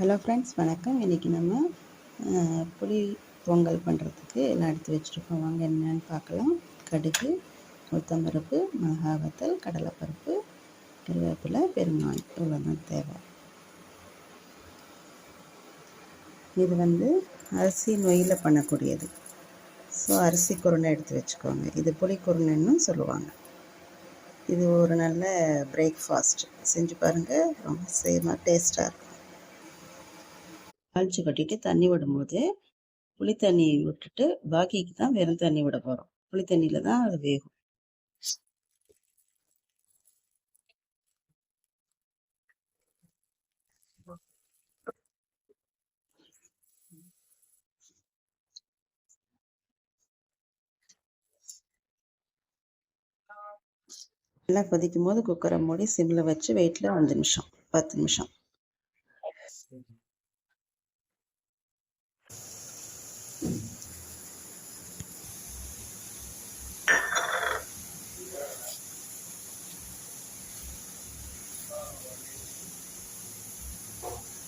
Hello friends வணக்கம். இன்றைக்கி நம்ம புளி பொங்கல் பண்ணுறதுக்கு எல்லாம் எடுத்து வச்சுருக்கோம். வாங்க என்னென்னு பார்க்கலாம். கடுகு உளுத்தம்பருப்பு மிளகா வத்தல் கடலைப்பருப்பு கருவேப்பிலை பெருங்காயம். இவ்வளோ தான் தேவை. இது வந்து அரிசி நொயில் பண்ணக்கூடியது. ஸோ அரிசி குருணை எடுத்து வச்சுக்கோங்க. இது புளி குருணைன்னு சொல்லுவாங்க. இது ஒரு நல்ல பிரேக்ஃபாஸ்ட் செஞ்சு பாருங்கள் ரொம்ப சேமாக டேஸ்ட்டாக இருக்கும். கழிச்சு கட்டிட்டு தண்ணி விடும்போது புளி தண்ணி விட்டுட்டு பாக்கிக்கு தான் வெறும் தண்ணி விட போகிறோம் புளி தண்ணியில் தான் அது வேகும். நல்லா கொதிக்கும் போது குக்கரை மூடி சிம்மில் வச்சு வெயிட்டில் அஞ்சு நிமிஷம் பத்து நிமிஷம்.